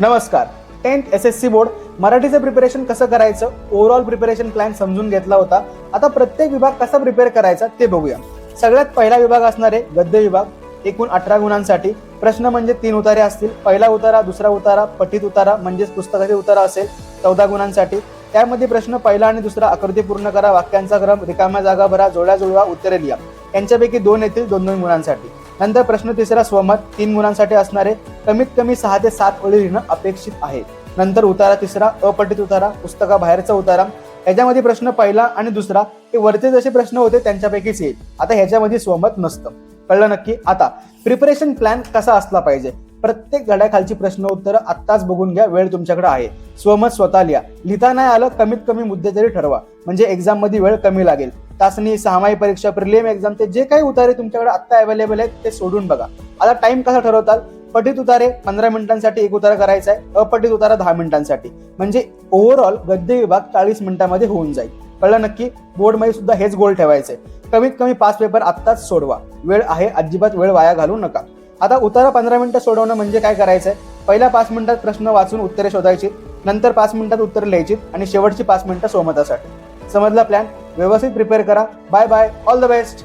नमस्कार. Tenth S S C board मराठीचं preparation कसं करायचं? ओव्हरऑल प्रिपरेशन प्लॅन समजून घेतला होता. आता प्रत्येक विभाग कसा प्रिपेअर करायचा ते बघूया. सगळ्यात पहिला विभाग असणारे गद्य विभाग. एकूण अठरा गुणांसाठी. प्रश्न म्हणजे तीन उतारे असतील. पहिला उतारा दुसरा उतारा पठित उतारा म्हणजेच पुस्तकाचे उतारा असेल चौदा गुणांसाठी. त्यामध्ये प्रश्न पहिला आणि दुसरा आकृती पूर्ण करा वाक्यांचा क्रम रिकाम्या जागा भरा जोड्या जुळवा उत्तरे लिहा. यांच्यापैकी दोन येतील दोन दोन गुणांसाठी. नंतर प्रश्न तिसरा स्वमत तीन गुणांसाठी असणारे कमीत कमी सहा ते सात ओळी लिहिणं अपेक्षित आहे. नंतर उतारा तिसरा अपठित उतारा पुस्तकाबाहेरचा उतारा. याच्यामध्ये प्रश्न पहिला आणि दुसरा हे वरचे जसे प्रश्न होते त्यांच्यापैकीच येईल. आता ह्याच्यामध्ये स्वमत नसतं. कळलं नक्की? आता प्रिपरेशन प्लॅन कसा असला पाहिजे? प्रत्येक गड्याखालची प्रश्न उत्तर आत्ताच बघून घ्या वेळ तुमच्याकडे आहे. स्वमत स्वतः लिहा. लिहिता नाही आलं कमीत कमी मुद्दे तरी ठरवा. म्हणजे एक्झाममध्ये वेळ कमी लागेल. चाचणी सहामाही परीक्षा प्रिलियम एक्झामचे जे काही उतारे तुमच्याकडे आत्ता अवेलेबल आहेत ते सोडून बघा. आता टाइम कसा ठरवताल? पठित उतारे पंधरा मिनिटांसाठी एक उतारा करायचा आहे अपठित उतारा दहा मिनिटांसाठी. म्हणजे ओव्हरऑल गद्य विभाग चाळीस मिनिटांमध्ये होऊन जाईल. कळलं नक्की? बोर्डमध्ये सुद्धा हेच गोल ठेवायचे कमीत कमी पाच पेपर आत्ताच सोडवा. वेळ आहे अजिबात वेळ वाया घालू नका. आता उतारा पंधरा मिनिटं सोडवणं म्हणजे काय करायचंय? पहिल्या पाच मिनिटात प्रश्न वाचून उत्तरे शोधायची नंतर पाच मिनिटात उत्तरं लिहायची आणि शेवटची पाच मिनिटं सोमतासाठी समजला प्लॅन व्यवस्थित प्रिपेअर करा. Bye bye all the best